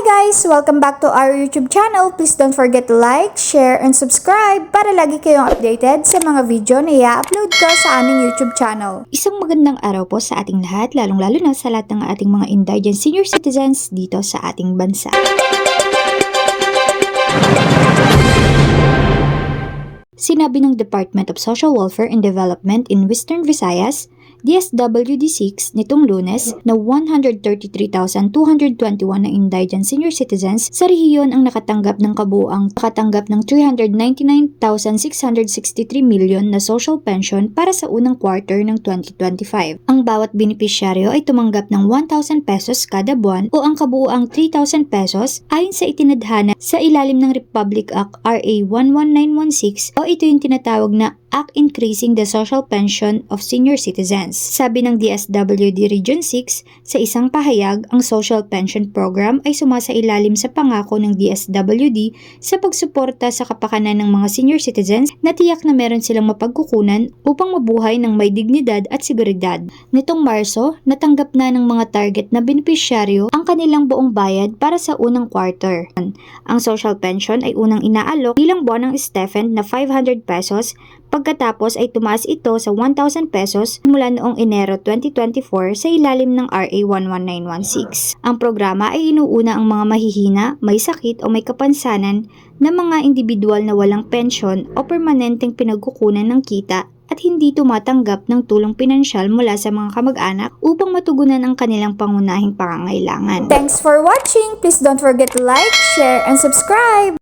guys! Welcome back to our YouTube channel. Please don't forget to like, share, and subscribe para lagi kayong updated sa mga video na i-upload ko sa aming YouTube channel. Isang magandang araw po sa ating lahat, lalong-lalo na sa lahat ng ating mga indigent senior citizens dito sa ating bansa. Sinabi ng Department of Social Welfare and Development in Western Visayas, DSWD6 nitong lunes na 133,221 na indigent senior citizens sa rehiyon ang nakatanggap ng kabuang nakatanggap ng 399,663 million na social pension para sa unang quarter ng 2025. Ang bawat benepisyaryo ay tumanggap ng 1,000 pesos kada buwan o ang kabuuang 3,000 pesos ayon sa itinadhana sa ilalim ng Republic Act RA 11916 o ito yung tinatawag na Act Increasing the Social Pension of Senior Citizens. Sabi ng DSWD Region 6, sa isang pahayag, ang Social Pension Program ay sumasailalim sa pangako ng DSWD sa pagsuporta sa kapakanan ng mga senior citizens na tiyak na meron silang mapagkukunan upang mabuhay ng may dignidad at seguridad. Nitong Marso, natanggap na ng mga target na benepisyaryo ang kanilang buong bayad para sa unang quarter. Ang social pension ay unang inaalok bilang buwan ng Stephen na 500 pesos Pagkatapos ay tumaas ito sa 1,000 pesos mula noong Enero 2024 sa ilalim ng RA 11916. Ang programa ay inuuna ang mga mahihina, may sakit o may kapansanan na mga individual na walang pensyon o permanenteng pinagkukunan ng kita at hindi tumatanggap ng tulong pinansyal mula sa mga kamag-anak upang matugunan ang kanilang pangunahing pangangailangan. Thanks for watching! Please don't forget to like, share, and subscribe!